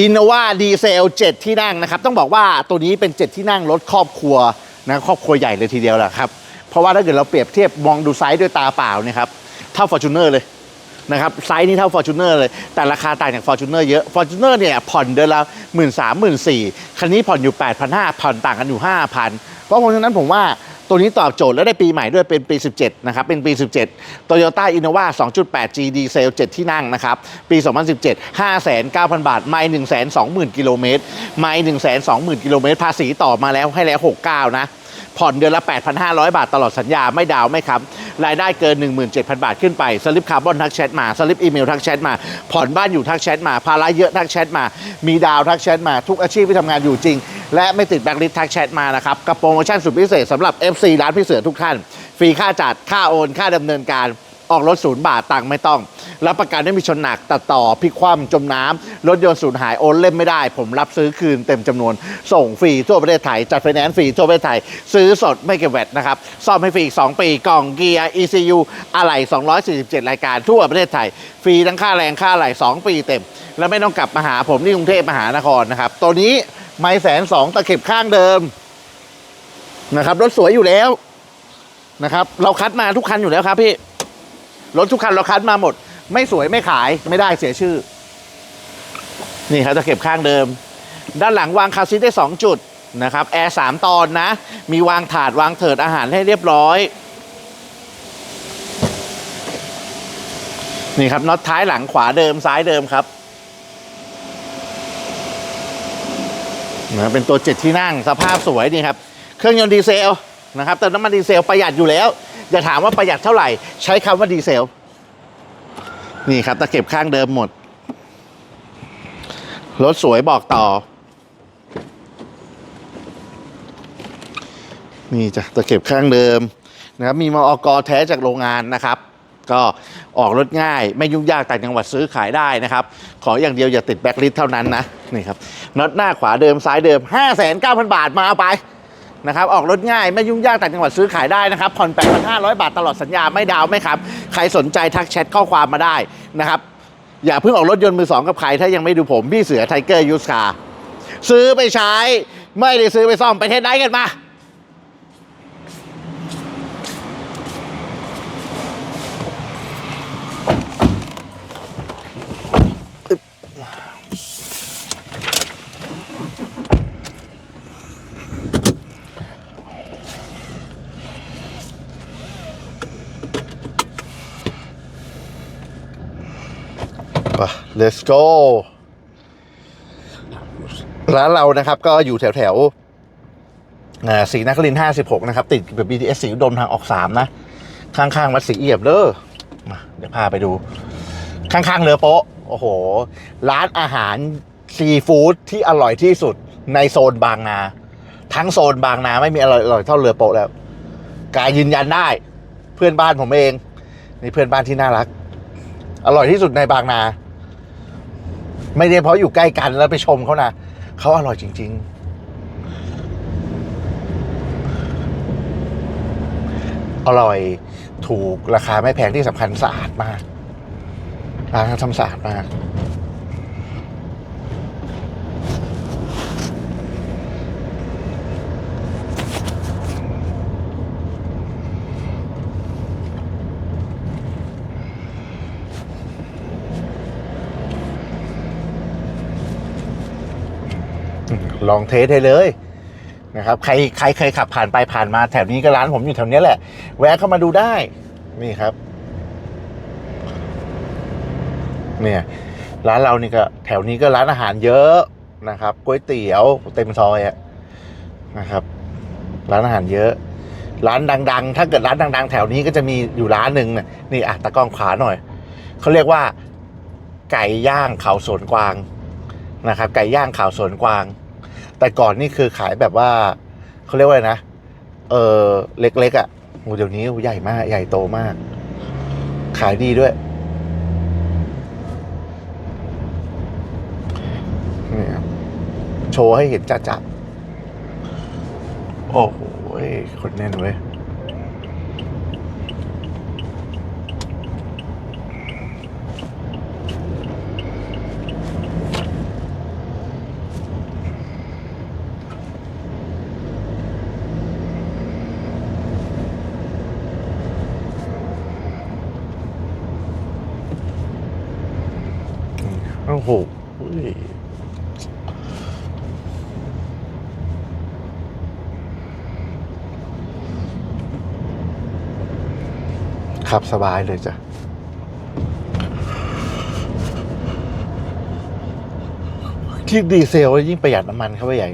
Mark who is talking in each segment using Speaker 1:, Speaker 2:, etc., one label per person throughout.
Speaker 1: อินโนวาดีเซล7ที่นั่งนะครับ ต้องบอกว่าตัวนี้เป็น 7 ที่นั่งรถครอบครัวนะครอบครัวใหญ่เลยทีเดียวแหละครับ เพราะว่าถ้าเกิดเราเปรียบเทียบมองดูไซส์ด้วยตาเปล่าเนี่ยครับเท่า f o r t u n e r เลยนะครับไซส์นี้เท่า f o r t u n e r เลย แต่ราคาต่างจาก f o r t u n e r เยอะ f o r t u n e r เนี่ยผ่อนเดือนละ 1 3 0 0 0 0 4 0 0คันนี้ผ่อนอยู่ 8,500ผ่อนต่างกันอยู่ 5,000 เพราะเพราะฉะนั้นผมว่า ตัวนี้ตอบโจทย์และได้ปีใหม่ด้วยเป็นปี 17 นะครับ เป็นปี 17 Toyota Innova 2.8 GD ดีเซล7ที่นั่งนะครับ ปี 2017 59,000 บาท ไม่ 120,000 กิโลเมตร ไม่ 120,000 กิโลเมตร ภาษีต่อมาแล้วให้แล้ว 69 นะ ผ่อนเดือนละ 8,500 บาทตลอดสัญญาไม่ดาวไม่คับรายได้เกิน 17,000 บาทขึ้นไปสลิปคาร์บอนทักแชทมาสลิปอีเมลทักแชทมา ผ่อนบ้านอยู่ทักแชทมาภาระเยอะทักแชทมา มีดาวทักแชทมาทุกอาชีพที่ทำงานอยู่จริง และไม่ติดแบล็คลิสทักแชทมานะครับกับโปรโมชั่นสุดพิเศษสำหรับ FC ร้านพี่เสือทุกท่านฟรีค่าจัดค่าโอน ค่าดำเนินการ ออกรถศูนย์บาทตังค์ไม่ต้อง รับประกันไม่มีชนหนักตัดต่อพลิกคว่ำจมน้ำรถยนต์สูญหายโอนเล่มไม่ได้ ผมรับซื้อคืนเต็มจำนวน ส่งฟรีทั่วประเทศไทย จัดไฟแนนซ์ฟรีทั่วประเทศไทย ซื้อสดไม่เก็บแวตนะครับซ่อมให้ฟรีอีก2ปีกล่องเกียร์ ECU อะไหล่247 รายการทั่วประเทศไทย ฟรีทั้งค่าแรงค่าอะไหล่2ปีเต็ม แล้วไม่ต้องกลับมาหาผมที่กรุงเทพมหานครนะครับตัวนี้ไม่แสนสองตะเข็บข้างเดิมนะครับรถสวยอยู่แล้วนะครับ เราคัดมาทุกคันอยู่แล้วครับพี่ รถทุกคันเราคัดมาหมด ไม่สวยไม่ขายไม่ได้เสียชื่อ นี่ครับตะเข็บข้างเดิม ด้านหลังวางคาซีทได้ 2 จุดนะครับแอร์สามตอนนะ มีวางถาดวางเถิดอาหารให้เรียบร้อย นี่ครับน็อตท้ายหลังขวาเดิมซ้ายเดิมครับนะเป็นตัวเจ็ดที่นั่งสภาพสวยนี่ครับ เครื่องยนต์ดีเซลนะครับเติมน้ำมันดีเซลประหยัดอยู่แล้ว อย่าถามว่าประหยัดเท่าไหร่ ใช้คำว่าดีเซล นี่ครับตะเข็บข้างเดิมหมด รถสวยบอกต่อ นี่จ้ะตะเข็บข้างเดิมนะครับมีมอกแท้จากโรงงานนะครับ ก็ออกรถง่าย ไม่ยุ่งยากต่างจังหวัดซื้อขายได้นะครับ ขออย่างเดียวอย่าติดแบ็คลิสเท่านั้นนะนี่ครับน็อตหน้าขวาเดิมซ้ายเดิม 5 9 0 0 0 บาทมาเอาไป นะครับออกรถง่ายไม่ยุ่งยากต่างจังหวัดซื้อขายได้นะครับผ่อน8,500 บาทตลอดสัญญาไม่ดาวไม่ครับใครสนใจทักแชทข้อความมาได้นะครับอย่าเพิ่งออกรถยนต์มือสองกับใครถ้ายังไม่ดูผมพี่เสือไทเกอร์ยูสคาซื้อไปใช้ไม่ได้ซื้อไปซ่อมไปเทสไดกันมา let's go ร้านเรานะครับ ก็อยู่แถวแถวๆอ่าศรีนครินทร์56นะครับ ติดกับ BTS สีอุดมทางออก3นะ ข้างๆวัดศรีเอียมเด้อมาเดี๋ยวพาไปดู ข้างๆเรือโป๊ะ โอ้โห ร้านอาหารซีฟู้ดที่อร่อยที่สุดในโซนบางนา ทั้งโซนบางนาไม่มีอร่อยอร่อยเท่าเรือโป๊ะแล้วกายยืนยันได้ เพื่อนบ้านผมเอง นี่เพื่อนบ้านที่น่ารัก อร่อยที่สุดในบางนา ไม่ได้เพราะอยู่ใกล้กันแล้วไปชมเขานะเขาอร่อยจริง ๆ อร่อยถูกราคาไม่แพงที่สำคัญสะอาดมากร้านทำสะอาดมาก ล องเทสให้เลยนะครับใครใครเคยขับผ่านไปผ่านมาแถวนี้ก็ร้านผมอยู่แถวนี้แหละ แวะเข้ามาดูได้นี่ครับ เนี่ยร้านเรานี่ก็แถวนี้ก็ร้านอาหารเยอะนะครับก๋วยเตี๋ยวเต็มซอยอะนะครับ ร้านอาหารเยอะ ร้านดัง ๆ ถ้าเกิดร้านดัง ๆ แถวนี้ก็จะมีอยู่ร้านหนึ่งนะนี่อะตะกล้องขวาหน่อยเขาเรียกว่า ไก่ย่างเขาสวนกวางนะครับ ไก่ย่างเขาสวนกวาง แต่ก่อนนี่คือขายแบบว่าเขาเรียกว่าอะไรนะ เออเล็กๆอะ่ะโอ้เดี๋ยวนี้ใหญ่มาก ใหญ่โตมาก ขายดีด้วยนี่ครับโชว์ให้เห็นจัดๆโอ้โหคนแน่นเว้ย โหขับสบายเลยจ้ะที่ดีเซลยิ่งประหยัดน้ำมันเข้าไปใหญ่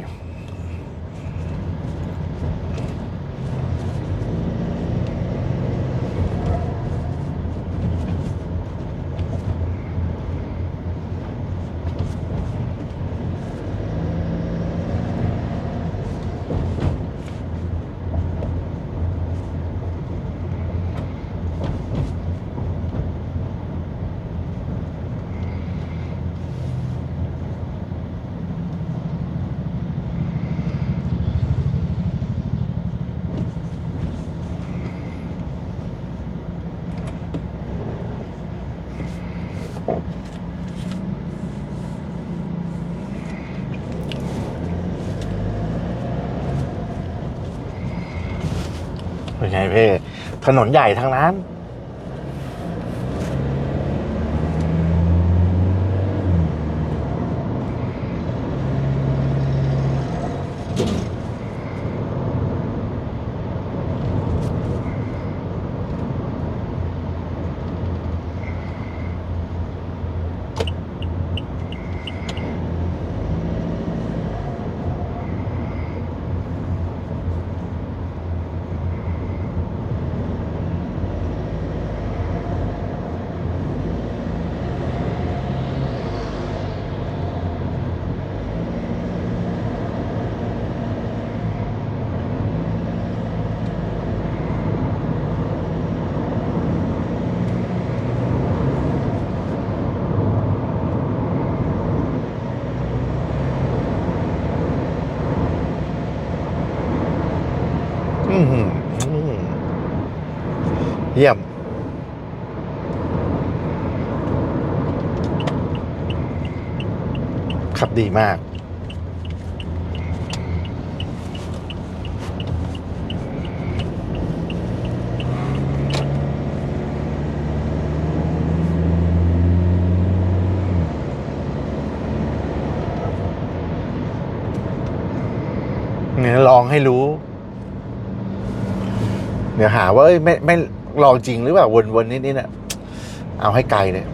Speaker 1: ไงเพ่ถนนใหญ่ทางนั้น อือหือ เยี่ยม ขับดีมากเนี่ยลองให้รู้ เดี๋ยวหาว่าเอ้ยไม่ไม่ ลองจริงหรือเปล่าวนๆนิดๆน่ะเอาให้ไกลเลย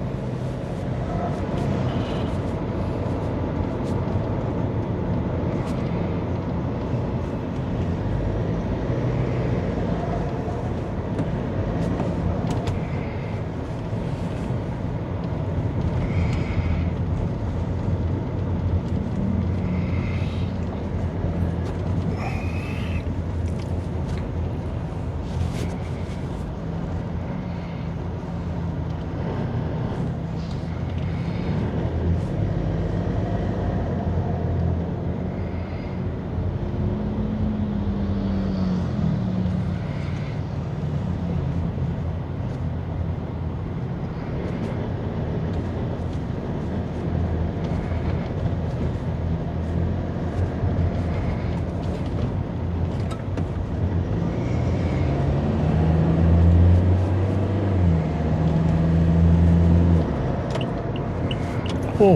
Speaker 1: โอ้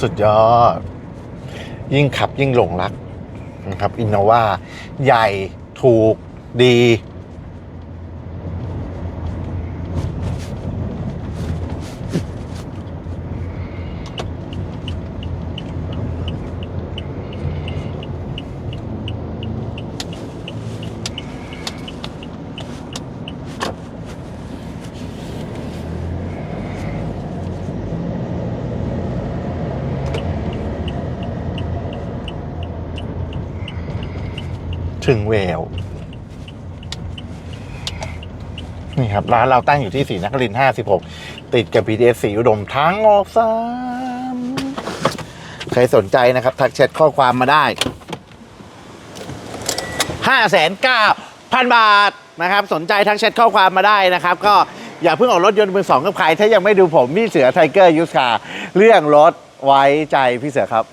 Speaker 1: สุดยอด ยิ่งขับยิ่งหลงรักนะครับอินโนวาใหญ่ถูกดี ถึงแววนี่ครับ ร้านเราตั้งอยู่ที่สีนครินทร์56ติดกับ BTS สีอุดมทางออกสามใครสนใจนะครับ ทักแชทข้อความมาได้5 9 0 0 0บาทนะครับ สนใจทักแชทข้อความมาได้นะครับ ก็อย่าเพิ่งออกรถยนต์มือสองกับใคร ถ้ายังไม่ดูผมพี่เสือไทเกอร์ยูสคาเรื่องรถไว้ใจพี่เสือครับ